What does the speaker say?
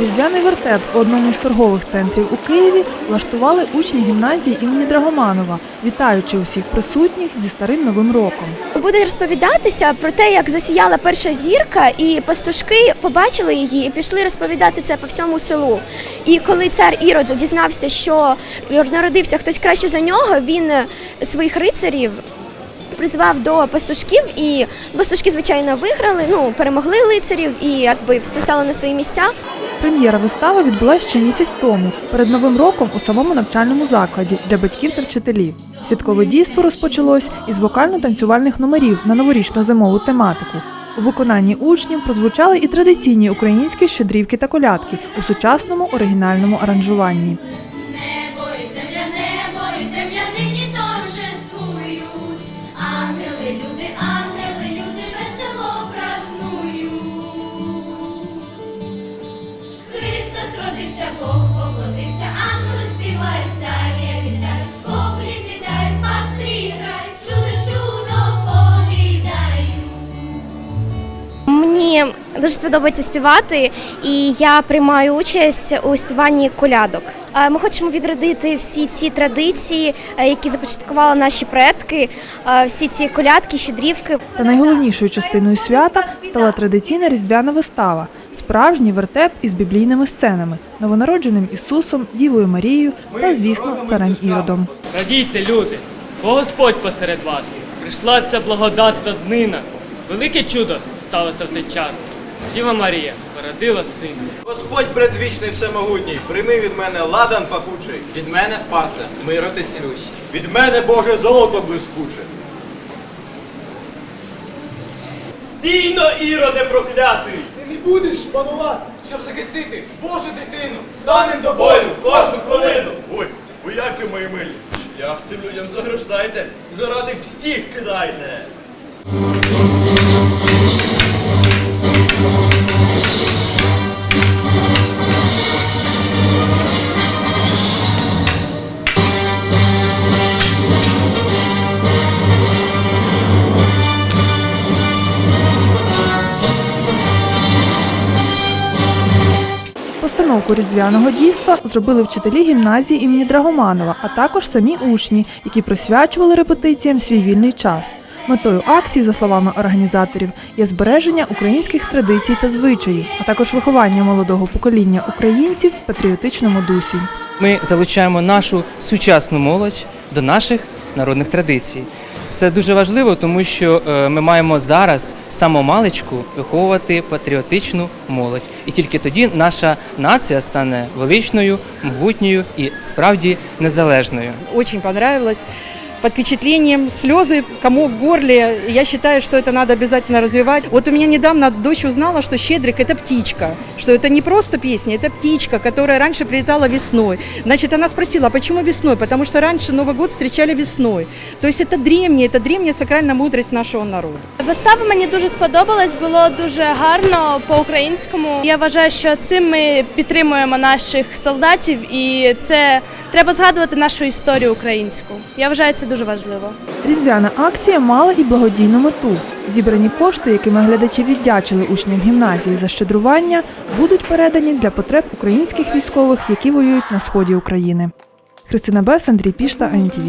Різдвяний вертеп в одному із торгових центрів у Києві влаштували учні гімназії імені Драгоманова, вітаючи усіх присутніх зі старим новим роком. Буде розповідатися про те, як засіяла перша зірка, і пастушки побачили її і пішли розповідати це по всьому селу. І коли цар Ірод дізнався, що народився хтось краще за нього, він своїх рицарів призвав до пастушків, і пастушки, звичайно, виграли, ну перемогли лицарів, і якби все стало на свої місця. Прем'єра вистави відбулася ще місяць тому, перед новим роком у самому навчальному закладі для батьків та вчителів. Святкове дійство розпочалось із вокально-танцювальних номерів на новорічну зимову тематику. У виконанні учнів прозвучали і традиційні українські щедрівки та колядки у сучасному оригінальному аранжуванні. Небо і земля, небо і земля Христос родився, Бог поплатився, ангели співають, Мені дуже подобається співати, і я приймаю участь у співанні колядок. Е, Ми хочемо відродити всі ці традиції, е, які започаткували наші предки, е, всі ці колядки, щедрівки. Та найголовнішою частиною свята стала традиційна різдвяна вистава справжній вертеп із біблійними сценами, новонародженим Ісусом, Дівою Марією та, звісно, царем Іродом. Радійте, люди, бо Господь посеред вас. Прийшла ця благодатна днина. Велике чудо сталося в цей час. Діва Марія породила сина. Господь предвічний всемогутній, прийми від мене ладан пахучий, Від мене спасе, миро ти цілющий. від мене Боже золото блискуче. Стійно, іроде проклятий! Ти не будеш панувати, Щоб захистити Божу дитину! станем до бою кожну хвилину. Ой, вояки мої милі, шлях цим людям заграждайте, заради всіх кидайте. Постановку різдвяного дійства зробили вчителі гімназії імені Драгоманова, а також самі учні, які присвячували репетиціям свій вільний час. Метою акції, за словами організаторів, є збереження українських традицій та звичаїв, а також виховання молодого покоління українців в патріотичному дусі. Ми залучаємо нашу сучасну молодь до наших народних традицій. Це дуже важливо, тому що е, ми маємо зараз самомалечку виховувати патріотичну молодь. І тільки тоді наша нація стане величною, могутньою і справді незалежною. очень понравилось. Под впечатлением слезы, комок в горле. Я считаю, что это надо обязательно развивать. Вот у меня недавно дочь узнала, что щедрик это птичка, что это не просто песня, это птичка, которая раньше прилетала весной. Значит, она спросила, а почему весной? Потому что раньше Новый год встречали весной. То есть это древнее, это древняя сакральная мудрость нашего народа. Вистава мені дуже сподобалась, було дуже гарно по-українському. Я вважаю, що цим ми підтримуємо наших солдатів, і це треба згадувати нашу історію українську. Я вважаю це дуже важливо. Різдвяна акція мала і благодійну мету. Зібрані кошти, якими глядачі віддячили учням гімназії за щедрування, будуть передані для потреб українських військових, які воюють на сході України. Христина Бес, Андрій Пішта, АНТВ.